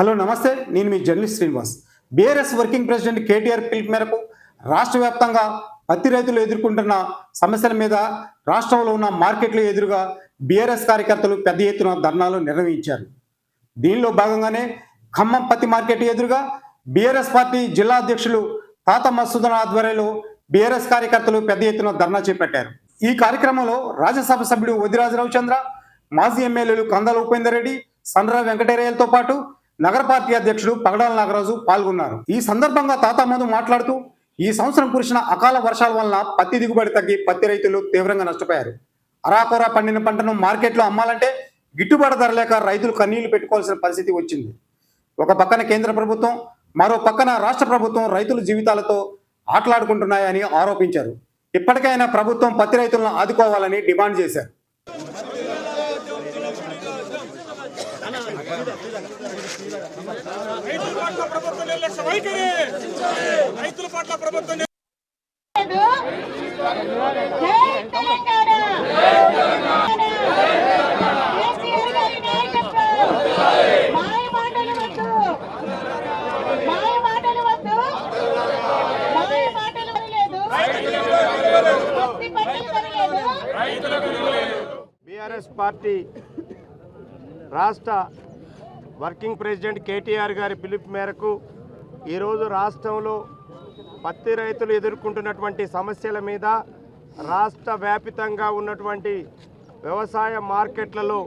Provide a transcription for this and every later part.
Hello నమస్తే. నేను మీ journalist Srinivas. BRS working president KTR పిలుపు మేరకు రాష్ట్ర వ్యాప్తంగా పత్తి రైతులు ఎదుర్కొంటున్న సమస్యల మీద రాష్ట్రంలో ఉన్న మార్కెట్లు ఎదురుగా బీఆర్ఎస్ కార్యకర్తలు పెద్ద ఎత్తున ధర్నాలు నిర్వహించారు. దీనిలో భాగంగానే ఖమ్మం పత్తి మార్కెట్ ఎదురుగా బీఆర్ఎస్ పార్టీ జిల్లా అధ్యక్షులు తాత మసూదన్ ఆధ్వర్యంలో బీఆర్ఎస్ కార్యకర్తలు పెద్ద ఎత్తున ధర్నా చేపట్టారు. ఈ కార్యక్రమంలో రాజ్యసభ సభ్యుడు వదిరాజు రవిచంద్ర మాజీ ఎమ్మెల్యేలు కందాల ఉపేందర్ రెడ్డి సండ్ర వెంకటేరయ్యలతో పాటు నగర పార్టీ అధ్యక్షుడు పగడాల నాగరాజు పాల్గొన్నారు. ఈ సందర్భంగా తాత మధు మాట్లాడుతూ ఈ సంవత్సరం కురిసిన అకాల వర్షాల వలన పత్తి దిగుబడి తగ్గి పత్తి రైతులు తీవ్రంగా నష్టపోయారు. అరాకొరా పండిన పంటను మార్కెట్లో అమ్మాలంటే గిట్టుబాటు ధర లేక రైతులు కన్నీళ్ళు పెట్టుకోవాల్సిన పరిస్థితి వచ్చింది. ఒక పక్కన కేంద్ర ప్రభుత్వం మరో పక్కన రాష్ట్ర ప్రభుత్వం రైతుల జీవితాలతో ఆటలాడుకుంటున్నాయని ఆరోపించారు. ఇప్పటికైనా ప్రభుత్వం పత్తి రైతులను ఆదుకోవాలని డిమాండ్ చేశారు. రైతుల పట్ల ప్రభుత్వం నిర్లక్ష్య. వైఖరి! రైతుల పట్ల బీఆర్ఎస్ పార్టీ రాష్ట్ర వర్కింగ్ ప్రెసిడెంట్ కేటీఆర్ గారి పిలుపు మేరకు ఈరోజు రాష్ట్రంలో పత్తి రైతులు ఎదుర్కొంటున్నటువంటి సమస్యల మీద రాష్ట్ర వ్యాపితంగా ఉన్నటువంటి వ్యవసాయ మార్కెట్లలో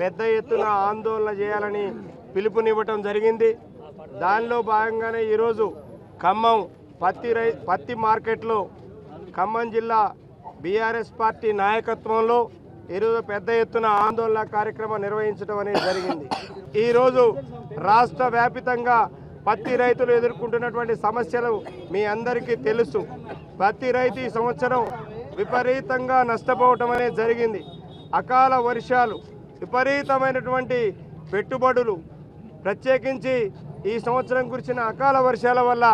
పెద్ద ఎత్తున ఆందోళన చేయాలని పిలుపునివ్వటం జరిగింది. దానిలో భాగంగానే ఈరోజు ఖమ్మం పత్తి రై పత్తి మార్కెట్లో ఖమ్మం జిల్లా బీఆర్ఎస్ పార్టీ నాయకత్వంలో ఈరోజు పెద్ద ఎత్తున ఆందోళన కార్యక్రమం నిర్వహించడం అనేది జరిగింది. ఈరోజు రాష్ట్ర వ్యాపితంగా పత్తి రైతులు ఎదుర్కొంటున్నటువంటి సమస్యలు మీ అందరికీ తెలుసు. పత్తి రైతు ఈ సంవత్సరం విపరీతంగా నష్టపోవటం అనేది జరిగింది. అకాల వర్షాలు విపరీతమైనటువంటి పెట్టుబడులు ప్రత్యేకించి ఈ సంవత్సరం కురిసిన అకాల వర్షాల వల్ల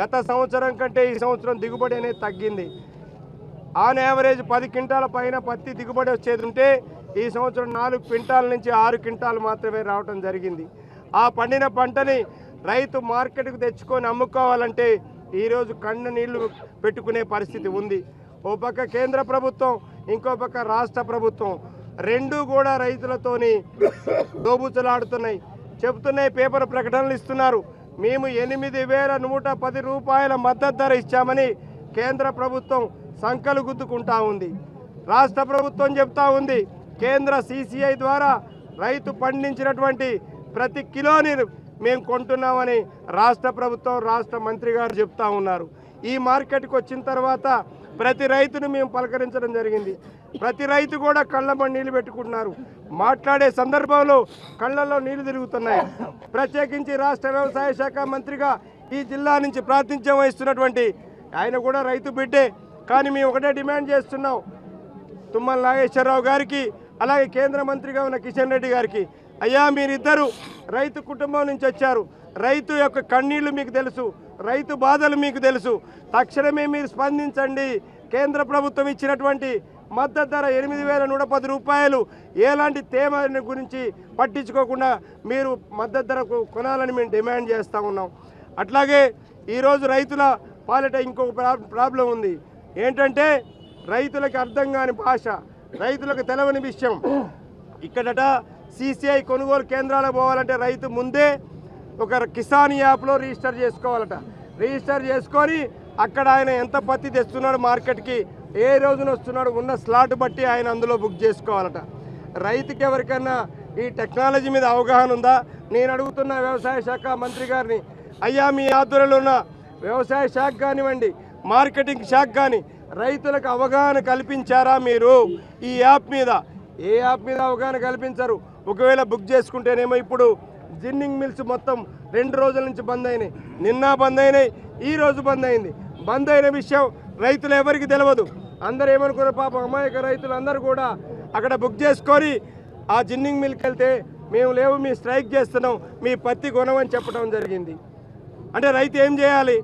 గత సంవత్సరం కంటే ఈ సంవత్సరం దిగుబడి అనేది తగ్గింది. ఆన్ యావరేజ్ పది క్వింటాల పైన పత్తి దిగుబడి వచ్చేది ఉంటే ఈ సంవత్సరం నాలుగు క్వింటాల నుంచి ఆరు క్వింటాలు మాత్రమే రావడం జరిగింది. ఆ పండిన పంటని రైతు మార్కెట్కు తెచ్చుకొని అమ్ముకోవాలంటే ఈరోజు కన్ను నీళ్ళు పెట్టుకునే పరిస్థితి ఉంది. ఓ పక్క కేంద్ర ప్రభుత్వం ఇంకో పక్క రాష్ట్ర ప్రభుత్వం రెండు కూడా రైతులతోని దోబుచ్చలాడుతున్నాయి చెబుతున్నాయి పేపర్ ప్రకటనలు ఇస్తున్నారు. మేము ఎనిమిది వేల నూట పది రూపాయల మద్దతు ధర ఇచ్చామని కేంద్ర ప్రభుత్వం సంకలు గుద్దుకుంటా ఉంది. రాష్ట్ర ప్రభుత్వం చెప్తా ఉంది. కేంద్ర సీసీఐ ద్వారా రైతు పండించినటువంటి ప్రతి కిలోని మేము కొంటున్నామని రాష్ట్ర ప్రభుత్వం రాష్ట్ర మంత్రి గారు చెప్తా ఉన్నారు. ఈ మార్కెట్కి వచ్చిన తర్వాత ప్రతి రైతును మేము పలకరించడం జరిగింది. ప్రతి రైతు కూడా కళ్ళమ్మ నీళ్ళు పెట్టుకుంటున్నారు. మాట్లాడే సందర్భంలో కళ్ళల్లో నీళ్ళు తిరుగుతున్నాయి. ప్రత్యేకించి రాష్ట్ర వ్యవసాయ శాఖ మంత్రిగా ఈ జిల్లా నుంచి ప్రాతినిధ్యం వహిస్తున్నటువంటి ఆయన కూడా రైతు బిడ్డే. కానీ మేము ఒకటే డిమాండ్ చేస్తున్నాం. తుమ్మల నాగేశ్వరరావు గారికి అలాగే కేంద్ర మంత్రిగా ఉన్న కిషన్ రెడ్డి గారికి అయ్యా మీరిద్దరు రైతు కుటుంబం నుంచి వచ్చారు. రైతు యొక్క కన్నీళ్ళు మీకు తెలుసు రైతు బాధలు మీకు తెలుసు. తక్షణమే మీరు స్పందించండి. కేంద్ర ప్రభుత్వం ఇచ్చినటువంటి మద్దతు ధర ఎనిమిది వేల నూట పది రూపాయలు. ఎలాంటి తేమ గురించి పట్టించుకోకుండా మీరు మద్దతు ధరకు కొనాలని మేము డిమాండ్ చేస్తూ ఉన్నాం. అట్లాగే ఈరోజు రైతుల పాలిట ఇంకొక ప్రాబ్లం ఉంది. ఏంటంటే రైతులకు అర్థం కాని భాష రైతులకు తెలవని విషయం. ఇక్కడట సిసిఐ కొనుగోలు కేంద్రాలకు పోవాలంటే రైతు ముందే ఒక కిసాన్ యాప్లో రిజిస్టర్ చేసుకోవాలట. రిజిస్టర్ చేసుకొని అక్కడ ఆయన ఎంత పత్తి తెస్తున్నాడు మార్కెట్కి ఏ రోజున వస్తున్నాడు ఉన్న స్లాట్ బట్టి ఆయన అందులో బుక్ చేసుకోవాలట. రైతుకి ఎవరికైనా ఈ టెక్నాలజీ మీద అవగాహన ఉందా? నేను అడుగుతున్న వ్యవసాయ శాఖ మంత్రి గారిని అయ్యా మీ ఆధ్వర్యంలో ఉన్న వ్యవసాయ శాఖ కానివ్వండి మార్కెటింగ్ శాఖ కానీ రైతులకు అవగాహన కల్పించారా మీరు? ఈ యాప్ మీద. ఏ యాప్ మీద అవగాహన కల్పించరు? ఒకవేళ బుక్ చేసుకుంటేనేమో ఇప్పుడు జిన్నింగ్ మిల్స్ మొత్తం రెండు రోజుల నుంచి బంద్ అయినాయి. నిన్న బంద్ అయినాయి ఈ రోజు బంద్ అయింది. బంద్ అయిన విషయం రైతులు ఎవరికి తెలియదు అందరూ ఏమనుకున్నారు? పాపం అమాయక రైతులు అందరూ కూడా అక్కడ బుక్ చేసుకొని ఆ జిన్నింగ్ మిల్కి వెళ్తే మేము లేవు మీ స్ట్రైక్ చేస్తున్నాం మీ పత్తి కొనమని చెప్పడం జరిగింది. అంటే రైతు ఏం చేయాలి?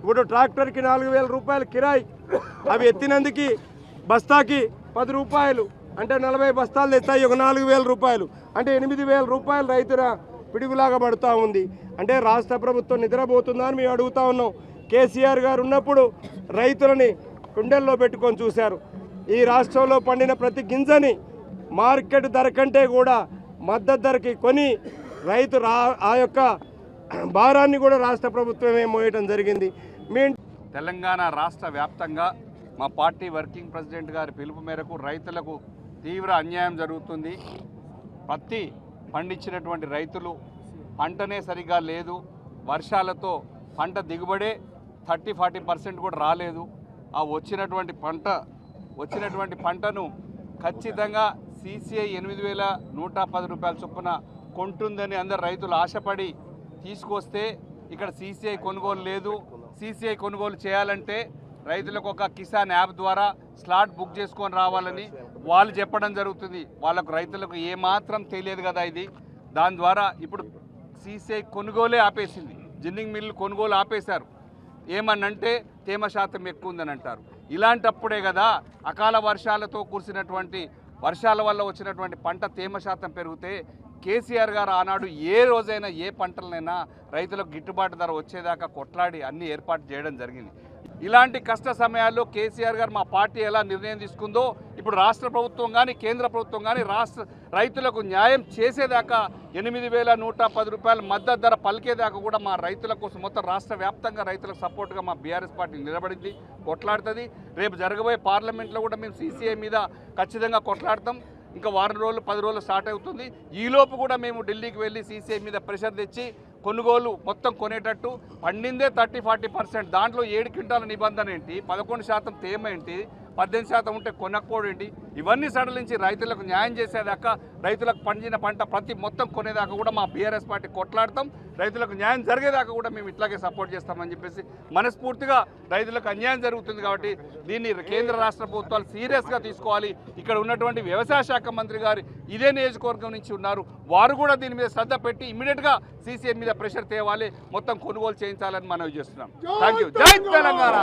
ఇప్పుడు ట్రాక్టర్కి నాలుగు వేల రూపాయలు కిరాయి అవి ఎత్తినందుకు బస్తాకి పది రూపాయలు అంటే నలభై బస్తాలు తెస్తాయి ఒక నాలుగు వేల రూపాయలు. అంటే ఎనిమిది వేల రూపాయలు రైతుల పిడుగులాగా పడుతూ ఉంది. అంటే రాష్ట్ర ప్రభుత్వం నిద్రపోతుందా అని మేము అడుగుతా ఉన్నాం. కేసీఆర్ గారు ఉన్నప్పుడు రైతులని కుండెల్లో పెట్టుకొని చూశారు. ఈ రాష్ట్రంలో పండిన ప్రతి గింజని మార్కెట్ ధర కంటే కూడా మద్దతు ధరకి కొని రైతు రా ఆ యొక్క భారాన్ని కూడా రాష్ట్ర ప్రభుత్వమే మోయటం జరిగింది. మీ తెలంగాణ రాష్ట్ర వ్యాప్తంగా మా పార్టీ వర్కింగ్ ప్రెసిడెంట్ గారి పిలుపు మేరకు రైతులకు తీవ్ర అన్యాయం జరుగుతుంది. పత్తి పండించినటువంటి రైతులు పంటనే సరిగా లేదు. వర్షాలతో పంట దిగుబడే థర్టీ ఫార్టీ పర్సెంట్ కూడా రాలేదు. ఆ వచ్చినటువంటి పంట వచ్చినటువంటి పంటను ఖచ్చితంగా సీసీఐ ఎనిమిది వేల నూట పది రూపాయల చొప్పున కొంటుందని అందరు రైతులు ఆశపడి తీసుకొస్తే ఇక్కడ సీసీఐ కొనుగోలు లేదు. సీసీఐ కొనుగోలు చేయాలంటే రైతులకు ఒక కిసాన్ యాప్ ద్వారా స్లాట్ బుక్ చేసుకొని రావాలని వాళ్ళు చెప్పడం జరుగుతుంది. వాళ్ళకు రైతులకు ఏమాత్రం తెలియదు కదా ఇది. దాని ద్వారా ఇప్పుడు సీసీఐ కొనుగోలే ఆపేసింది. జిన్నింగ్ మిల్లు కొనుగోలు ఆపేశారు. ఏమనంటే తేమ శాతం ఎక్కువ ఉందని అంటారు. ఇలాంటప్పుడే కదా అకాల వర్షాలతో కురిసినటువంటి వర్షాల వల్ల వచ్చినటువంటి పంట తేమ శాతం పెరిగితే కేసీఆర్ గారు ఆనాడు ఏ రోజైనా ఏ పంటలనైనా రైతులకు గిట్టుబాటు ధర వచ్చేదాకా కొట్లాడి అన్ని ఏర్పాటు చేయడం జరిగింది. ఇలాంటి కష్ట సమయాల్లో కేసీఆర్ గారు మా పార్టీ ఎలా నిర్ణయం తీసుకుందో ఇప్పుడు రాష్ట్ర ప్రభుత్వం కానీ కేంద్ర ప్రభుత్వం కానీ రాష్ట్ర రైతులకు న్యాయం చేసేదాకా ఎనిమిది వేల నూట పది రూపాయల మద్దతు ధర పలికేదాకా కూడా మా రైతుల కోసం మొత్తం రాష్ట్ర వ్యాప్తంగా రైతులకు సపోర్ట్గా మా బీఆర్ఎస్ పార్టీ నిలబడింది కొట్లాడుతుంది. రేపు జరగబోయే పార్లమెంట్లో కూడా మేము సీసీఐ మీద ఖచ్చితంగా కొట్లాడతాం. ఇంకా వారం రోజులు పది రోజులు స్టార్ట్ అవుతుంది. ఈలోపు కూడా మేము ఢిల్లీకి వెళ్ళి సీసీఐ మీద ప్రెషర్ తెచ్చి కొనుగోలు మొత్తం కొనేటట్టు పండిందే థర్టీ ఫార్టీ పర్సెంట్. దాంట్లో ఏడు క్వింటాల నిబంధన ఏంటి? పదకొండు శాతం తేమ ఏంటి? పద్దెనిమిది శాతం ఉంటే కొనకపోవడం ఏంటి ఇవన్నీ సడలించి రైతులకు న్యాయం చేసేదాకా రైతులకు పండిన పంట ప్రతి మొత్తం కొనేదాకా కూడా మా బీఆర్ఎస్ పార్టీ కొట్లాడతాం. రైతులకు న్యాయం జరిగేదాకా కూడా మేము ఇట్లాగే సపోర్ట్ చేస్తామని చెప్పేసి మనస్ఫూర్తిగా రైతులకు అన్యాయం జరుగుతుంది కాబట్టి దీన్ని కేంద్ర రాష్ట్ర ప్రభుత్వాలు సీరియస్గా తీసుకోవాలి. ఇక్కడ ఉన్నటువంటి వ్యవసాయ శాఖ మంత్రి గారు ఇదే నియోజకవర్గం నుంచి ఉన్నారు. వారు కూడా దీని మీద శ్రద్ధ పెట్టి ఇమీడియట్గా సీసీఎం మీద ప్రెషర్ తేవాలి. మొత్తం కొనుగోలు చేయించాలని మనం చేస్తున్నాం. థ్యాంక్ యూ జై తెలంగాణ!